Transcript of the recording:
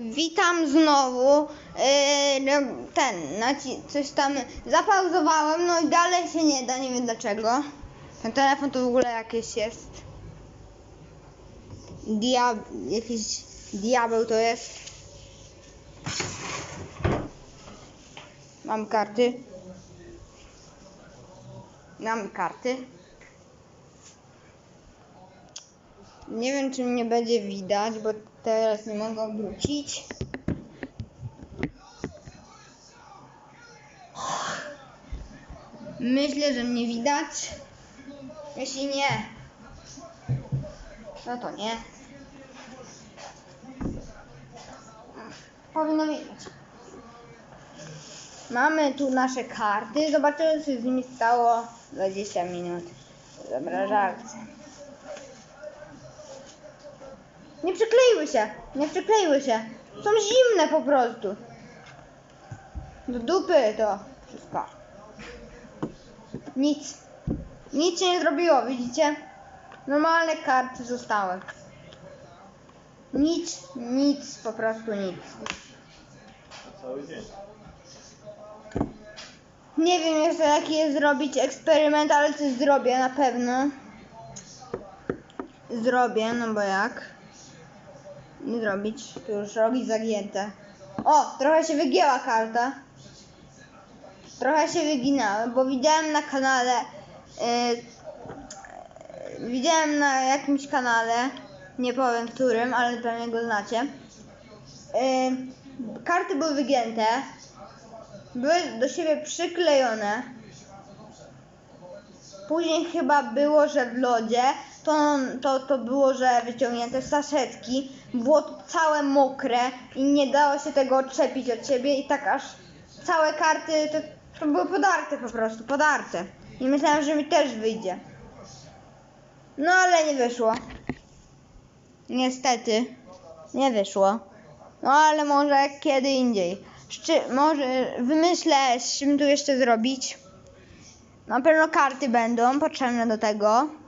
Witam znowu. Yy, no, ten, naci- coś tam zapauzowałem, no i dalej się nie da, nie wiem dlaczego. Ten telefon to w ogóle jakieś jest. Diab jakiś diabeł to jest. Mam karty. Mam karty. Nie wiem, czy mnie będzie widać, bo teraz nie mogę obrócić. Myślę, że mnie widać. Jeśli nie, no to nie. Powinno widać. Mamy tu nasze karty. Zobaczymy, co z nimi stało 20 minut. Zamrażarce. Nie przykleiły się, nie przykleiły się. Są zimne po prostu. Do dupy to wszystko. Nic. Nic się nie zrobiło, widzicie? Normalne karty zostały. Nic, nic, po prostu nic. Cały dzień. Nie wiem jeszcze jaki jest zrobić eksperyment, ale coś zrobię na pewno. Zrobię, no bo jak? Nie zrobić, tu już rogi zagięte. O, trochę się wygięła karta. Trochę się wyginęły, bo widziałem na kanale, yy, widziałem na jakimś kanale, nie powiem którym, ale pewnie go znacie. Yy, karty były wygięte, były do siebie przyklejone. Później chyba było, że w lodzie to, to, to było, że wyciągnięte saszetki. Było całe mokre i nie dało się tego odczepić od siebie i tak aż całe karty to, to były podarte po prostu, podarte. I myślałem, że mi też wyjdzie. No ale nie wyszło. Niestety. Nie wyszło. No ale może kiedy indziej. Szczy, może wymyślę, z czym tu jeszcze zrobić. Na pewno karty będą potrzebne do tego.